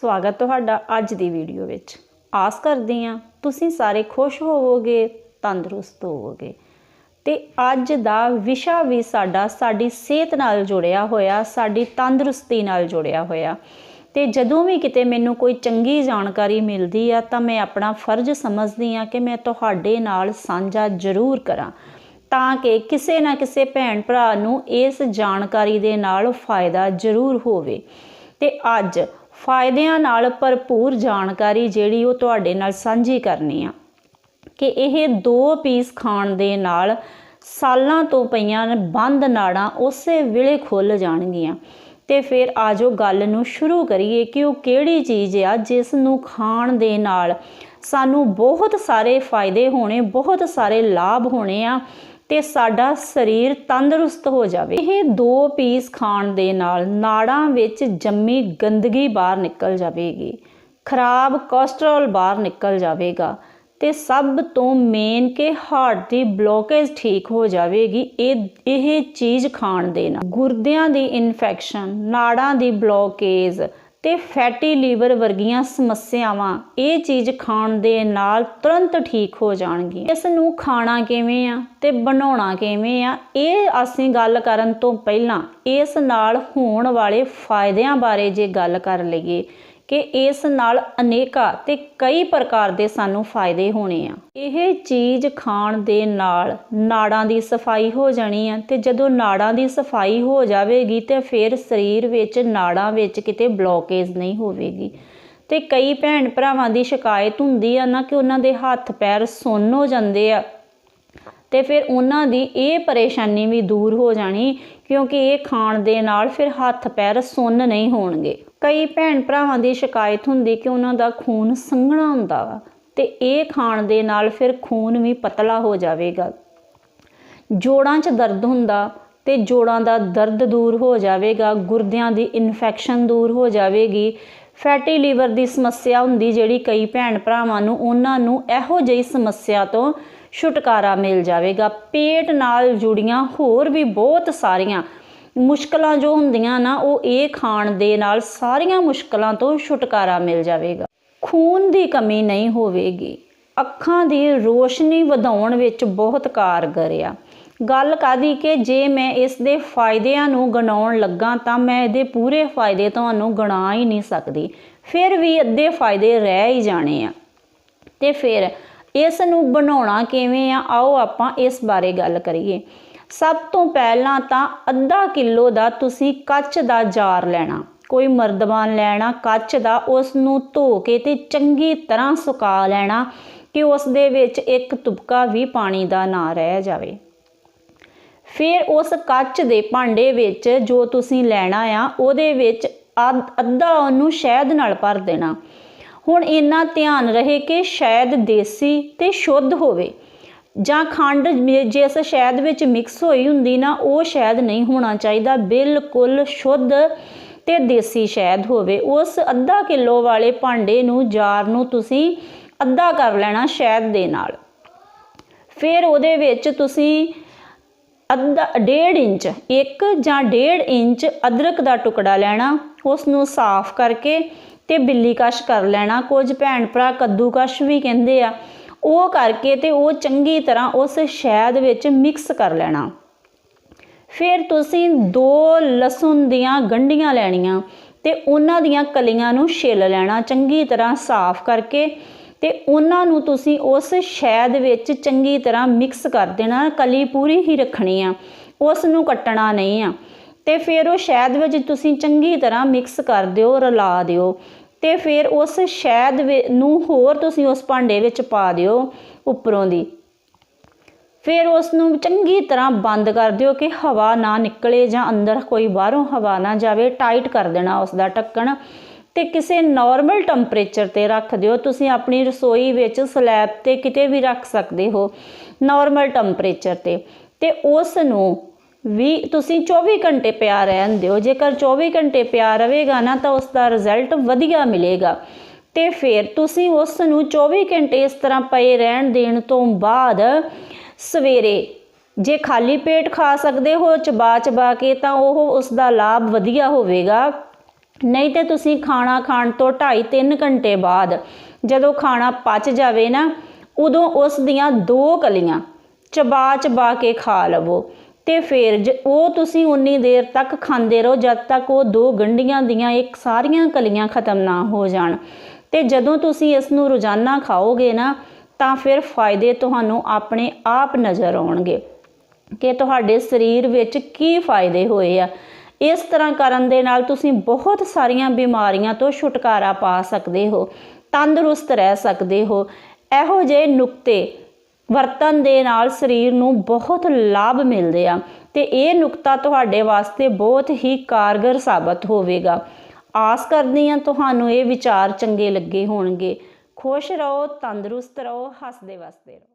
ਸਵਾਗਤ ਤੁਹਾਡਾ ਅੱਜ ਦੀ ਵੀਡੀਓ ਵਿੱਚ। ਆਸ ਕਰਦੀ ਹਾਂ ਤੁਸੀਂ ਸਾਰੇ ਖੁਸ਼ ਹੋਵੋਗੇ, ਤੰਦਰੁਸਤ ਹੋਵੋਗੇ। ਤੇ ਅੱਜ ਦਾ ਵਿਸ਼ਾ ਵੀ ਸਾਡਾ, ਸਾਡੀ ਸਿਹਤ ਨਾਲ ਜੁੜਿਆ ਹੋਇਆ, ਸਾਡੀ ਤੰਦਰੁਸਤੀ ਨਾਲ ਜੁੜਿਆ ਹੋਇਆ। ਤੇ ਜਦੋਂ ਵੀ ਕਿਤੇ ਮੈਨੂੰ ਕੋਈ ਚੰਗੀ ਜਾਣਕਾਰੀ ਮਿਲਦੀ ਆ, ਤਾਂ ਮੈਂ ਆਪਣਾ ਫਰਜ਼ ਸਮਝਦੀ ਆ ਕਿ ਮੈਂ ਤੁਹਾਡੇ ਨਾਲ ਸਾਂਝਾ ਜ਼ਰੂਰ ਕਰਾਂ, ਤਾਂ ਕਿ ਕਿਸੇ ਨਾ ਕਿਸੇ ਭੈਣ ਭਰਾ ਨੂੰ ਇਸ ਜਾਣਕਾਰੀ ਦੇ ਨਾਲ ਫਾਇਦਾ ਜ਼ਰੂਰ ਹੋਵੇ। ਤੇ ਅੱਜ ਫਾਇਦਿਆਂ ਨਾਲ ਭਰਪੂਰ ਜਾਣਕਾਰੀ ਜਿਹੜੀ ਉਹ ਤੁਹਾਡੇ ਨਾਲ ਸਾਂਝੀ ਕਰਨੀ ਆ ਕਿ ਇਹ ਦੋ ਪੀਸ ਖਾਣ ਦੇ ਨਾਲ ਸਾਲਾਂ ਤੋਂ ਪਈਆਂ ਬੰਦ ਨਾੜਾਂ ਉਸੇ ਵੇਲੇ ਖੁੱਲ ਜਾਣਗੀਆਂ। ਤੇ ਫਿਰ ਆਜੋ ਗੱਲ ਨੂੰ ਸ਼ੁਰੂ ਕਰੀਏ ਕਿ ਉਹ ਕਿਹੜੀ ਚੀਜ਼ ਆ ਜਿਸ ਨੂੰ ਖਾਣ ਦੇ ਨਾਲ ਸਾਨੂੰ ਬਹੁਤ ਸਾਰੇ ਫਾਇਦੇ ਹੋਣੇ, ਬਹੁਤ ਸਾਰੇ ਲਾਭ ਹੋਣੇ ਆ ਤੇ ਸਾਡਾ ਸਰੀਰ ਤੰਦਰੁਸਤ ਹੋ ਜਾਵੇ। ਇਹ ਦੋ ਪੀਸ ਖਾਣ ਦੇ ਨਾਲ ਨਾੜਾਂ ਵਿੱਚ ਜੰਮੀ ਗੰਦਗੀ ਬਾਹਰ ਨਿਕਲ ਜਾਵੇਗੀ। ਖਰਾਬ ਕੋਲੇਸਟ੍ਰੋਲ ਬਾਹਰ ਨਿਕਲ ਜਾਵੇਗਾ ਤੇ ਸਭ ਤੋਂ ਮੇਨ ਕਿ ਹਾਰਟ ਦੀ ਬਲੋਕੇਜ ਠੀਕ ਹੋ ਜਾਵੇਗੀ ਇਹ ਇਹ ਚੀਜ਼ ਖਾਣ ਦੇ ਨਾਲ। ਗੁਰਦਿਆਂ ਦੀ ਇਨਫੈਕਸ਼ਨ ਨਾੜਾਂ ਦੀ ਬਲੋਕੇਜ ਤੇ ਫੈਟੀ ਲੀਵਰ ਵਰਗੀਆਂ ਸਮੱਸਿਆਵਾਂ ਇਹ ਚੀਜ਼ ਖਾਣ ਦੇ ਨਾਲ ਤੁਰੰਤ ਠੀਕ ਹੋ ਜਾਣਗੀਆਂ। ਇਸ ਨੂੰ ਖਾਣਾ ਕਿਵੇਂ ਆ ਤੇ ਬਣਾਉਣਾ ਕਿਵੇਂ ਆ, ਇਹ ਅਸੀਂ ਗੱਲ ਕਰਨ ਤੋਂ ਪਹਿਲਾਂ ਇਸ ਨਾਲ ਹੋਣ ਵਾਲੇ ਫਾਇਦਿਆਂ ਬਾਰੇ ਜੇ ਗੱਲ ਕਰ ਲਈਏ ਕਿ ਇਸ ਨਾਲ ਅਨੇਕਾਂ ਤੇ ਕਈ ਪ੍ਰਕਾਰ ਦੇ ਸਾਨੂੰ ਫਾਇਦੇ ਹੋਣੇ ਆ। ਇਹ ਚੀਜ਼ ਖਾਣ ਦੇ ਨਾਲ ਨਾੜਾਂ ਦੀ ਸਫ਼ਾਈ ਹੋ ਜਾਣੀ ਆ ਤੇ ਜਦੋਂ ਨਾੜਾਂ ਦੀ ਸਫ਼ਾਈ ਹੋ ਜਾਵੇਗੀ ਤੇ ਫਿਰ ਸਰੀਰ ਵਿੱਚ ਨਾੜਾਂ ਵਿੱਚ ਕਿਤੇ ਬਲੋਕੇਜ ਨਹੀਂ ਹੋਵੇਗੀ। ਤੇ ਕਈ ਭੈਣ ਭਰਾਵਾਂ ਦੀ ਸ਼ਿਕਾਇਤ ਹੁੰਦੀ ਆ ਨਾ ਕਿ ਉਹਨਾਂ ਦੇ ਹੱਥ ਪੈਰ ਸੁੰਨ ਹੋ ਜਾਂਦੇ ਆ। ਤੇ ਫਿਰ ਉਹਨਾਂ ਦੀ ਇਹ ਪਰੇਸ਼ਾਨੀ ਵੀ ਦੂਰ ਹੋ ਜਾਣੀ ਕਿਉਂਕਿ ਇਹ ਖਾਣ ਦੇ ਨਾਲ ਫਿਰ ਹੱਥ ਪੈਰ ਸੁੰਨ ਨਹੀਂ ਹੋਣਗੇ। ਕਈ ਭੈਣ ਭਰਾਵਾਂ ਦੀ ਸ਼ਿਕਾਇਤ ਹੁੰਦੀ ਕਿ ਉਹਨਾਂ ਦਾ ਖੂਨ ਸੰਘਣਾ ਹੁੰਦਾ ਵਾ ਤੇ ਇਹ ਖਾਣ ਦੇ ਨਾਲ ਫਿਰ ਖੂਨ ਵੀ ਪਤਲਾ ਹੋ ਜਾਵੇਗਾ। ਜੋੜਾਂ 'ਚ ਦਰਦ ਹੁੰਦਾ ਤੇ ਜੋੜਾਂ ਦਾ ਦਰਦ ਦੂਰ ਹੋ ਜਾਵੇਗਾ, ਗੁਰਦਿਆਂ ਦੀ ਇਨਫੈਕਸ਼ਨ ਦੂਰ ਹੋ ਜਾਵੇਗੀ। ਫੈਟੀ ਲੀਵਰ ਦੀ ਸਮੱਸਿਆ ਹੁੰਦੀ ਜਿਹੜੀ ਕਈ ਭੈਣ ਭਰਾਵਾਂ ਨੂੰ, ਉਹਨਾਂ ਨੂੰ ਇਹੋ ਜਿਹੀ ਸਮੱਸਿਆ ਤੋਂ ਛੁਟਕਾਰਾ ਮਿਲ ਜਾਵੇਗਾ। ਪੇਟ ਨਾਲ ਜੁੜੀਆਂ ਹੋਰ ਵੀ ਬਹੁਤ ਸਾਰੀਆਂ ਮੁਸ਼ਕਲਾਂ ਜੋ ਹੁੰਦੀਆਂ ਨਾ, ਉਹ ਇਹ ਖਾਣ ਦੇ ਨਾਲ ਸਾਰੀਆਂ ਮੁਸ਼ਕਲਾਂ ਤੋਂ ਛੁਟਕਾਰਾ ਮਿਲ ਜਾਵੇਗਾ। ਖੂਨ ਦੀ ਕਮੀ ਨਹੀਂ ਹੋਵੇਗੀ। ਅੱਖਾਂ ਦੀ ਰੋਸ਼ਨੀ ਵਧਾਉਣ ਵਿੱਚ ਬਹੁਤ ਕਾਰਗਰ ਆ। ਗੱਲ ਕਾਦੀ ਕਿ ਜੇ ਮੈਂ ਇਸ ਦੇ ਫਾਇਦਿਆਂ ਨੂੰ ਗਣਾਉਣ ਲੱਗਾ ਤਾਂ ਮੈਂ ਇਹਦੇ ਪੂਰੇ ਫਾਇਦੇ ਤੁਹਾਨੂੰ ਗਣਾ ਹੀ ਨਹੀਂ ਸਕਦੀ। ਫਿਰ ਵੀ ਅੱਧੇ ਫਾਇਦੇ ਰਹਿ ਹੀ ਜਾਣੇ ਆ। ਤੇ ਫਿਰ ਇਸ ਨੂੰ ਬਣਾਉਣਾ ਕਿਵੇਂ ਆ, ਆਓ ਆਪਾਂ ਇਸ ਬਾਰੇ ਗੱਲ ਕਰੀਏ। ਸਭ ਤੋਂ ਪਹਿਲਾਂ ਤਾਂ ਅੱਧਾ ਕਿਲੋ ਦਾ ਤੁਸੀਂ ਕੱਚ ਦਾ ਜਾਰ ਲੈਣਾ। ਕੋਈ ਮਰਦਬਾਨ ਲੈਣਾ, ਕੱਚ ਦਾ ਉਸ ਨੂੰ ਧੋ ਕੇ ਤੇ ਚੰਗੀ ਤਰ੍ਹਾਂ ਸੁਕਾ ਲੈਣਾ ਕਿ ਉਸ ਦੇ ਵਿੱਚ ਇੱਕ ਤੁਪਕਾ ਵੀ ਪਾਣੀ ਦਾ ਨਾ ਰਹਿ ਜਾਵੇ। ਫਿਰ ਉਸ ਕੱਚ ਦੇ ਭਾਂਡੇ ਵਿੱਚ ਜੋ ਤੁਸੀਂ ਲੈਣਾ ਆ, ਉਹਦੇ ਵਿੱਚ ਅੱਧਾ ਉਹਨੂੰ ਸ਼ਹਿਦ ਨਾਲ ਭਰ ਦੇਣਾ। ਹੁਣ ਇੰਨਾ ਧਿਆਨ ਰਹੇ ਕਿ ਸ਼ਾਇਦ ਦੇਸੀ ਤੇ ਸ਼ੁੱਧ ਹੋਵੇ। ਜਾਂ ਖੰਡ ਜਿਸ ਸ਼ਹਿਦ ਵਿੱਚ ਮਿਕਸ ਹੋਈ ਹੁੰਦੀ ਨਾ, ਉਹ ਸ਼ਹਿਦ ਨਹੀਂ ਹੋਣਾ ਚਾਹੀਦਾ। ਬਿਲਕੁਲ ਸ਼ੁੱਧ ਤੇ ਦੇਸੀ ਸ਼ਹਿਦ ਹੋਵੇ। ਉਸ ਅੱਧਾ ਕਿਲੋ ਵਾਲੇ ਭਾਂਡੇ ਨੂੰ, ਜਾਰ ਨੂੰ ਤੁਸੀਂ ਅੱਧਾ ਕਰ ਲੈਣਾ ਸ਼ਹਿਦ ਦੇ ਨਾਲ। ਫਿਰ ਉਹਦੇ ਵਿੱਚ ਤੁਸੀਂ ਅੱਧਾ 1.5 ਇੰਚ, ਇੱਕ ਜਾਂ 1.5 ਇੰਚ ਅਦਰਕ ਦਾ ਟੁਕੜਾ ਲੈਣਾ। ਉਸ ਨੂੰ ਸਾਫ਼ ਕਰਕੇ ਤੇ ਬਿੱਲੀ ਕਸ਼ ਕਰ ਲੈਣਾ, ਕੁਝ ਭੈਣ ਭਰਾ ਕੱਦੂ ਕਸ਼ ਵੀ ਕਹਿੰਦੇ ਆ। ਉਹ ਕਰਕੇ ਤੇ ਉਹ ਚੰਗੀ ਤਰ੍ਹਾਂ ਉਸ ਸ਼ਹਿਦ ਵਿੱਚ ਮਿਕਸ ਕਰ ਲੈਣਾ। ਫਿਰ ਤੁਸੀਂ ਦੋ ਲਸਣ ਦੀਆਂ ਗੰਢੀਆਂ ਲੈਣੀਆਂ ਤੇ ਉਹਨਾਂ ਦੀਆਂ ਕਲੀਆਂ ਨੂੰ ਛਿੱਲ ਲੈਣਾ ਚੰਗੀ ਤਰ੍ਹਾਂ ਸਾਫ਼ ਕਰਕੇ ਤੇ ਉਹਨਾਂ ਨੂੰ ਤੁਸੀਂ ਉਸ ਸ਼ਹਿਦ ਵਿੱਚ ਚੰਗੀ ਤਰ੍ਹਾਂ ਮਿਕਸ ਕਰ ਦੇਣਾ, ਕਲੀ ਪੂਰੀ ਹੀ ਰੱਖਣੀ ਆ, ਉਸ ਨੂੰ ਕੱਟਣਾ ਨਹੀਂ ਆ। ਤੇ ਫਿਰ ਉਹ ਸ਼ਹਿਦ ਵਿੱਚ ਤੁਸੀਂ ਚੰਗੀ ਤਰ੍ਹਾਂ ਮਿਕਸ ਕਰ ਦਿਓ, ਰਲਾ ਦਿਓ। ਤੇ ਫਿਰ ਉਸ ਸ਼ਹਿਦ ਨੂੰ ਹੋਰ ਤੁਸੀਂ ਉਸ ਭਾਂਡੇ ਵਿੱਚ ਪਾ ਦਿਓ ਉੱਪਰੋਂ ਦੀ। ਫਿਰ ਉਸ ਨੂੰ ਚੰਗੀ ਤਰ੍ਹਾਂ ਬੰਦ ਕਰ ਦਿਓ ਕਿ ਹਵਾ ਨਾ ਨਿਕਲੇ ਜਾਂ ਅੰਦਰ ਕੋਈ ਬਾਹਰੋਂ ਹਵਾ ਨਾ ਜਾਵੇ। ਟਾਈਟ ਕਰ ਦੇਣਾ ਉਸ ਦਾ ਢੱਕਣ ਤੇ ਕਿਸੇ ਨਾਰਮਲ ਟੈਂਪਰੇਚਰ ਤੇ ਰੱਖ ਦਿਓ। ਤੁਸੀਂ ਆਪਣੀ ਰਸੋਈ ਵਿੱਚ ਸਲੈਬ ਤੇ ਕਿਤੇ ਵੀ ਰੱਖ ਸਕਦੇ ਹੋ ਨਾਰਮਲ ਟੈਂਪਰੇਚਰ ਤੇ। ਤੇ ਉਸ ਨੂੰ ਵੀ ਤੁਸੀਂ 24 ਘੰਟੇ ਪਿਆ ਰਹਿਣ ਦਿਓ ਜੇਕਰ 24 ਘੰਟੇ ਪਿਆ ਰਹੇਗਾ ਨਾ, ਤਾਂ ਉਸ ਦਾ ਰਿਜ਼ਲਟ ਵਧੀਆ ਮਿਲੇਗਾ। ਤੇ ਫਿਰ ਤੁਸੀਂ ਉਸ ਨੂੰ 24 ਘੰਟੇ ਇਸ ਤਰ੍ਹਾਂ ਪਏ ਰਹਿਣ ਦੇਣ ਤੋਂ ਬਾਅਦ ਸਵੇਰੇ ਜੇ ਖਾਲੀ ਪੇਟ ਖਾ ਸਕਦੇ ਹੋ ਚਬਾ ਚਬਾ ਕੇ, ਤਾਂ ਉਹ ਉਸ ਦਾ ਲਾਭ ਵਧੀਆ ਹੋਵੇਗਾ। ਨਹੀਂ ਤੇ ਤੁਸੀਂ ਖਾਣਾ ਖਾਣ ਤੋਂ 2.5-3 ਘੰਟੇ ਬਾਅਦ ਜਦੋਂ ਖਾਣਾ ਪਚ ਜਾਵੇ ਨਾ, ਉਦੋਂ ਉਸ ਦੀਆਂ ਦੋ ਕਲੀਆਂ ਚਬਾ ਚਬਾ ਕੇ ਖਾ ਲਵੋ। ਤੇ ਫਿਰ ਜ- ਉਹ ਤੁਸੀਂ ਉਨੀ ਦੇਰ ਤੱਕ ਖਾਂਦੇ ਰਹੋ, ਜਦ ਤੱਕ ਉਹ ਦੋ ਗੰਢੀਆਂ ਦੀਆਂ ਇੱਕ ਸਾਰੀਆਂ ਕਲੀਆਂ ਖਤਮ ਨਾ ਹੋ ਜਾਣ। ਤੇ ਜਦੋਂ ਤੁਸੀਂ ਇਸ ਨੂੰ ਰੋਜ਼ਾਨਾ ਖਾਓਗੇ ਨਾ, ਤਾਂ ਫਿਰ ਫਾਇਦੇ ਤੁਹਾਨੂੰ ਆਪਣੇ ਆਪ ਨਜ਼ਰ ਆਉਣਗੇ ਕਿ ਤੁਹਾਡੇ ਸਰੀਰ ਵਿੱਚ ਕੀ ਫਾਇਦੇ ਹੋਏ ਆ। ਇਸ ਤਰ੍ਹਾਂ ਕਰਨ ਦੇ ਨਾਲ ਤੁਸੀਂ ਬਹੁਤ ਸਾਰੀਆਂ ਬਿਮਾਰੀਆਂ ਤੋਂ ਛੁਟਕਾਰਾ ਪਾ ਸਕਦੇ ਹੋ, ਤੰਦਰੁਸਤ ਰਹਿ ਸਕਦੇ ਹੋ। ਇਹੋ ਜਿਹੇ ਨੁਕਤੇ ਵਰਤਨ ਦੇ ਨਾਲ ਸਰੀਰ ਨੂੰ ਬਹੁਤ ਲਾਭ ਮਿਲਦੇ ਆ ਤੇ ਇਹ ਨੁਕਤਾ ਤੁਹਾਡੇ ਵਾਸਤੇ ਬਹੁਤ ਹੀ ਕਾਰਗਰ ਸਾਬਤ ਹੋਵੇਗਾ। ਆਸ ਕਰਦੀ ਹਾਂ ਤੁਹਾਨੂੰ ਇਹ ਵਿਚਾਰ ਚੰਗੇ ਲੱਗੇ ਹੋਣਗੇ। ਖੁਸ਼ ਰਹੋ, ਤੰਦਰੁਸਤ ਰਹੋ, ਹੱਸਦੇ ਵਸਦੇ ਰਹੋ।